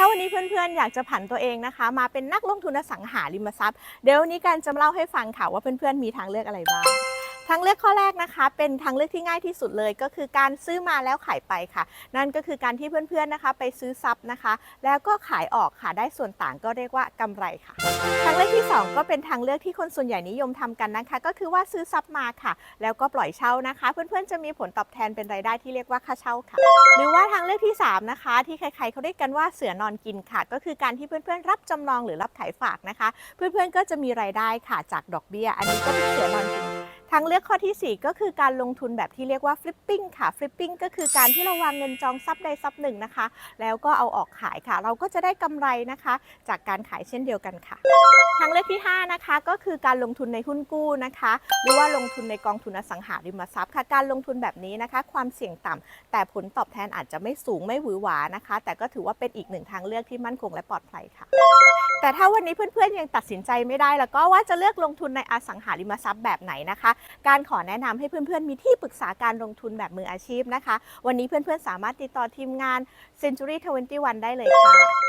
ถ้าวันนี้เพื่อนๆ อยากจะผันตัวเองนะคะ มาเป็นนักลงทุนอสังหาริมทรัพย์ เดี๋ยววันนี้การจะมาเล่าให้ฟังค่ะว่าเพื่อนๆ มีทางเลือกอะไรบ้าง ทางเลือกข้อแรกนะคะ เป็นทางเลือกที่ง่ายที่สุดเลย ก็คือการซื้อมาแล้วขายไปค่ะ นั่นก็คือการที่เพื่อนๆนะคะ ไปซื้อทรัพย์นะคะ แล้วก็ขายออกค่ะได้ส่วนต่างก็เรียกว่ากำไรค่ะ ทางเลือกที่ 2 ก็เป็นทางเลือกที่คนส่วนใหญ่นิยมทำกันนะคะ ก็คือว่าซื้อทรัพย์มาค่ะ แล้วก็ปล่อยเช่านะคะ เพื่อนๆจะมีผลตอบแทนเป็นรายได้ที่เรียกว่าค่าเช่าค่ะ หรือว่าทางเลือกที่ 3 นะคะ ที่ใครๆเขาเรียกกันว่าเสือนอนกินค่ะ ก็คือการที่เพื่อนๆรับจำนองหรือรับขายฝากนะคะ เพื่อนๆก็จะมีรายได้ค่ะจากดอกเบี้ย อันนี้ก็เป็นเสือนอนกิน ทางเลือกข้อทีสี่ 4 ก็คือการลงทุนแบบที่เรียกว่าฟลิปปิ้งค่ะฟลิปปิ้งก็คือการที่เราวางเงินจองทรัพย์ใดทรัพย์หนึ่งนะคะ แล้วก็เอาออกขายค่ะ เราก็จะได้กำไรนะคะ จากการขายเช่นเดียวกันค่ะ ทางเลือกที่ 5 นะคะ ก็คือการลงทุนในหุ้นกู้นะคะ หรือว่าลงทุนในกองทุนอสังหาริมทรัพย์ค่ะ การลงทุนแบบนี้นะคะ ความเสี่ยงต่ำแต่ผลตอบแทนอาจจะไม่สูงไม่หวือหวานะคะ แต่ก็ถือว่าเป็นอีกหนึ่งทางเลือกที่มั่นคงและปลอดภัยค่ะ แต่ถ้าวันนี้เพื่อนๆยังตัดสินใจไม่ได้ แล้วก็ว่าจะเลือกลงทุนในอสังหาริมทรัพย์แบบไหนนะคะ การขอแนะนำให้เพื่อนๆมีที่ปรึกษาการลงทุนแบบมืออาชีพนะคะ วันนี้เพื่อนๆสามารถติดต่อทีมงาน Century 21 ได้เลยค่ะ